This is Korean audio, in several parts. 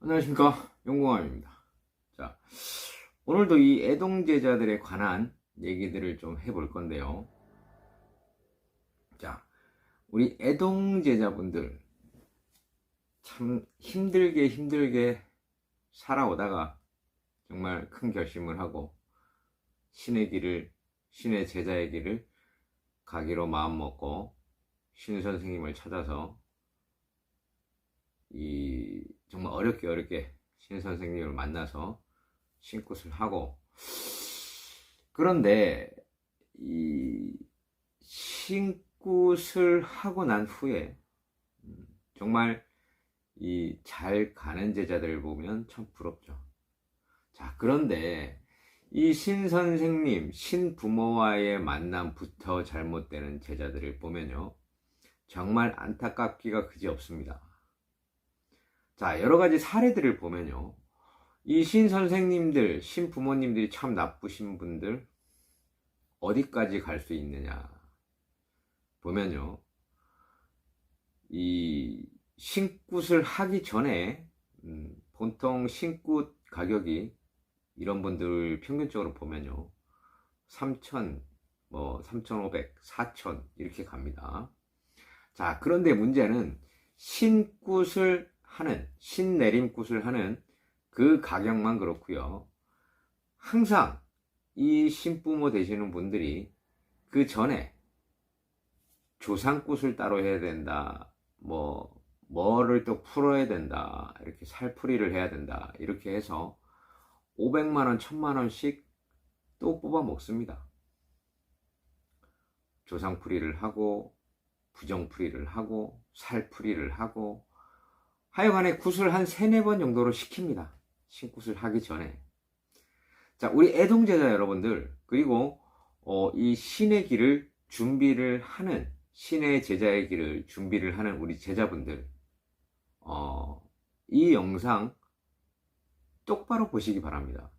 안녕하십니까. 용공함입니다. 자 오늘도 이 애동제자들에 관한 얘기들을 좀 해볼 건데요. 자 우리 애동제자분들 참 힘들게 힘들게 살아오다가 정말 큰 결심을 하고 신의 길을 신의 제자의 길을 가기로 마음먹고 신 선생님을 찾아서 이 정말 어렵게 어렵게 신 선생님을 만나서 신굿을 하고 그런데 이 신굿을 하고 난 후에 음, 정말 이 잘 가는 제자들을 보면 참 부럽죠. 자 그런데 이 신 선생님, 신 부모와의 만남부터 잘못되는 제자들을 보면요. 정말 안타깝기가 그지 없습니다. 자, 여러 가지 사례들을 보면요. 이 신 선생님들, 신 부모님들이 참 나쁘신 분들, 어디까지 갈 수 있느냐. 보면요. 이 신굿을 하기 전에, 음, 보통 신굿 가격이 이런 분들 평균적으로 보면요. 3,000, 뭐, 3,500, 4,000 이렇게 갑니다. 자, 그런데 문제는 신굿을 하는 신내림굿을 하는 그 가격만 그렇고요. 항상 이 신부모 되시는 분들이 그 전에 조상굿을 따로 해야 된다. 뭐 뭐를 또 풀어야 된다. 이렇게 살풀이를 해야 된다. 이렇게 해서 500만 원, 1000만 원씩 또 뽑아 먹습니다. 조상풀이를 하고 부정풀이를 하고 살풀이를 하고 하여간에 굿을 한 세네 번 정도로 시킵니다. 신굿을 하기 전에. 자, 우리 애동제자 여러분들, 그리고, 어, 이 신의 길을 준비를 하는, 신의 제자의 길을 준비를 하는 우리 제자분들, 어, 이 영상 똑바로 보시기 바랍니다.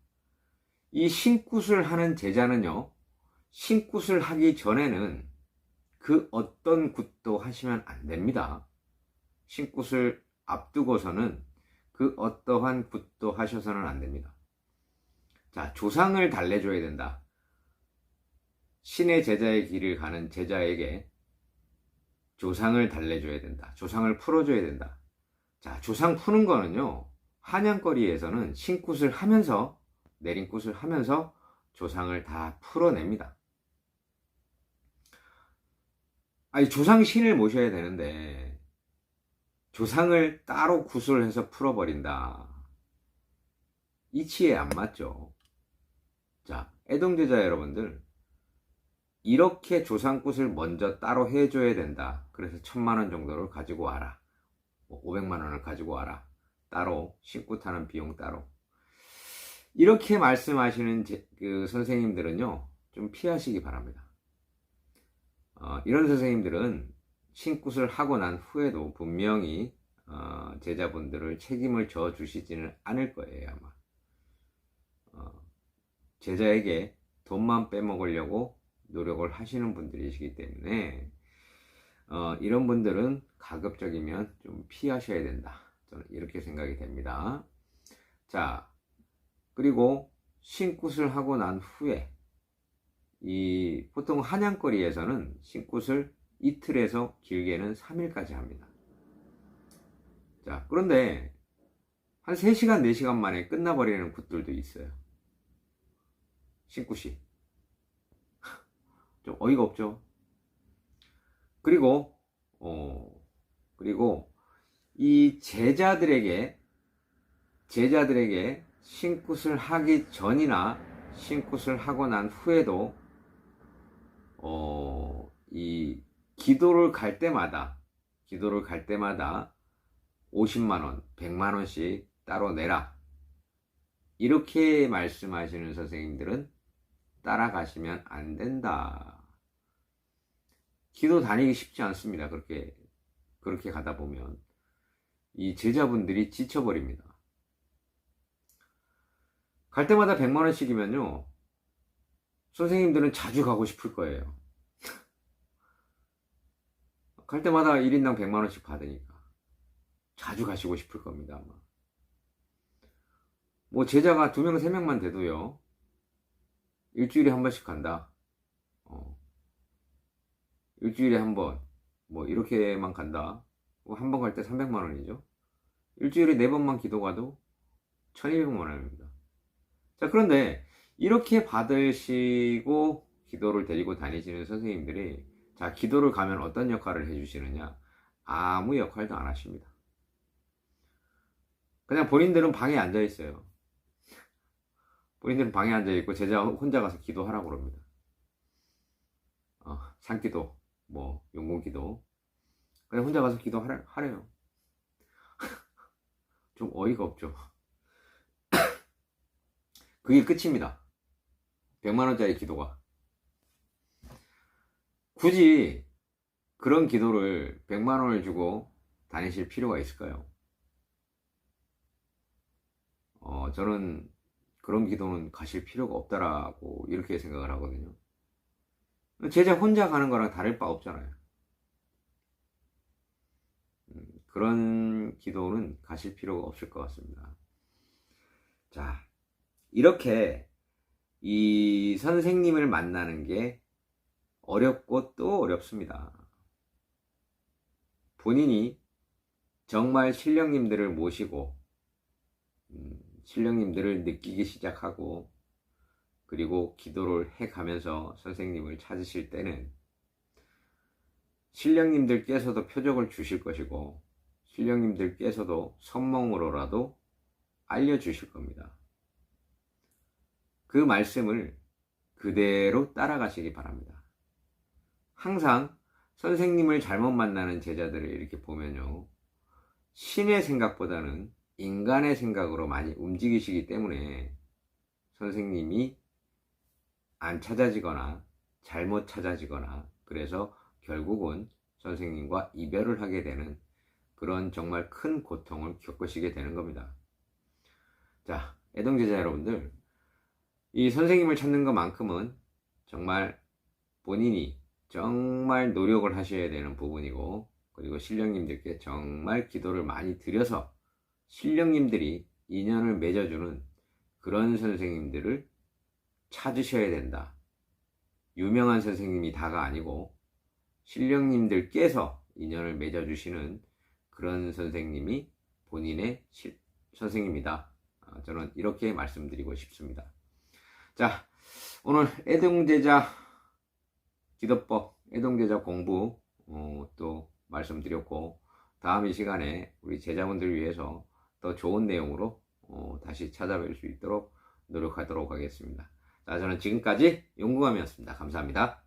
이 신굿을 하는 제자는요, 신굿을 하기 전에는 그 어떤 굿도 하시면 안 됩니다. 신굿을 앞두고서는 그 어떠한 굿도 하셔서는 안 됩니다. 자, 조상을 달래줘야 된다. 신의 제자의 길을 가는 제자에게 조상을 달래줘야 된다. 조상을 풀어줘야 된다. 자, 조상 푸는 거는요, 한양거리에서는 신굿을 하면서, 내린굿을 하면서 조상을 다 풀어냅니다. 아니, 조상 신을 모셔야 되는데, 조상을 따로 구슬 해서 풀어버린다. 이치에 안 맞죠. 자, 애동제자 여러분들, 이렇게 조상굿을 먼저 따로 해줘야 된다. 그래서 천만원 정도를 가지고 와라. 500만 원을 뭐 가지고 와라. 따로, 신굿하는 비용 따로. 이렇게 말씀하시는 제, 그 선생님들은요, 좀 피하시기 바랍니다. 어, 이런 선생님들은 신굿을 하고 난 후에도 분명히 어, 제자분들을 책임을 져 주시지는 않을 거예요 아마 어, 제자에게 돈만 빼먹으려고 노력을 하시는 분들이시기 때문에 어, 이런 분들은 가급적이면 좀 피하셔야 된다 저는 이렇게 생각이 됩니다 자 그리고 신굿을 하고 난 후에 이 보통 한양거리에서는 신굿을 이틀에서 길게는 3일까지 합니다. 자, 그런데 한 3시간, 4시간 만에 끝나버리는 굿들도 있어요. 신굿이. 좀 어이가 없죠? 그리고, 어, 그리고 이 제자들에게, 제자들에게 신굿을 하기 전이나 신굿을 하고 난 후에도, 어, 이 기도를 갈 때마다 기도를 갈 때마다 50만 원, 100만 원씩 따로 내라. 이렇게 말씀하시는 선생님들은 따라가시면 안 된다. 기도 다니기 쉽지 않습니다. 그렇게, 그렇게 가다 보면. 이 제자분들이 지쳐버립니다. 갈 때마다 100만원씩이면요, 선생님들은 자주 가고 싶을 거예요. 갈 때마다 1인당 100만원씩 받으니까. 자주 가시고 싶을 겁니다, 아마. 뭐, 제자가 2명, 3명만 돼도요, 일주일에 한 번씩 간다. 어. 일주일에 한 번, 뭐, 이렇게만 간다. 뭐한번 갈 때 300만 원이죠. 일주일에 4번만 기도 가도 1200만 원입니다. 자, 그런데, 이렇게 받으시고 기도를 데리고 다니시는 선생님들이 자, 기도를 가면 어떤 역할을 해주시느냐? 아무 역할도 안 하십니다. 그냥 본인들은 방에 앉아 있어요. 본인들은 방에 앉아 있고 제자 혼자 가서 기도하라고 그럽니다. 어, 산기도, 뭐 용공기도, 그냥 혼자 가서 기도하래, 하래요. 좀 어이가 없죠. 그게 끝입니다. 100만원짜리 기도가. 굳이 그런 기도를 100만원을 주고 다니실 필요가 있을까요? 어, 저는 그런 기도는 가실 필요가 없다라고 이렇게 생각을 하거든요. 제자 혼자 가는 거랑 다를 바 없잖아요. 음, 그런 기도는 가실 필요가 없을 것 같습니다. 자, 이렇게 이 선생님을 만나는 게 어렵고 또 어렵습니다. 본인이 정말 신령님들을 모시고 음, 신령님들을 느끼기 시작하고 그리고 기도를 해 가면서 선생님을 찾으실 때는 신령님들께서도 표적을 주실 것이고 신령님들께서도 선몽으로라도 알려주실 겁니다. 그 말씀을 그대로 따라가시기 바랍니다. 항상 선생님을 잘못 만나는 제자들을 이렇게 보면요. 신의 생각보다는 인간의 생각으로 많이 움직이시기 때문에 선생님이 안 찾아지거나 잘못 찾아지거나 그래서 결국은 선생님과 이별을 하게 되는 그런 정말 큰 고통을 겪으시게 되는 겁니다. 자, 애동제자 여러분들, 이 선생님을 찾는 것만큼은 정말 본인이 정말 노력을 하셔야 되는 부분이고, 그리고 신령님들께 정말 기도를 많이 드려서 신령님들이 인연을 맺어주는 그런 선생님들을 찾으셔야 된다. 유명한 선생님이 다가 아니고 신령님들께서 인연을 맺어주시는 그런 선생님이 본인의 시, 선생님이다. 아, 저는 이렇게 말씀드리고 싶습니다. 자, 오늘 애동제자 기도법, 애동제자 공부 어, 또 말씀드렸고 다음 이 시간에 우리 제자분들을 위해서 더 좋은 내용으로 어, 다시 찾아뵐 수 있도록 노력하도록 하겠습니다. 자, 저는 지금까지 용궁함이었습니다. 감사합니다.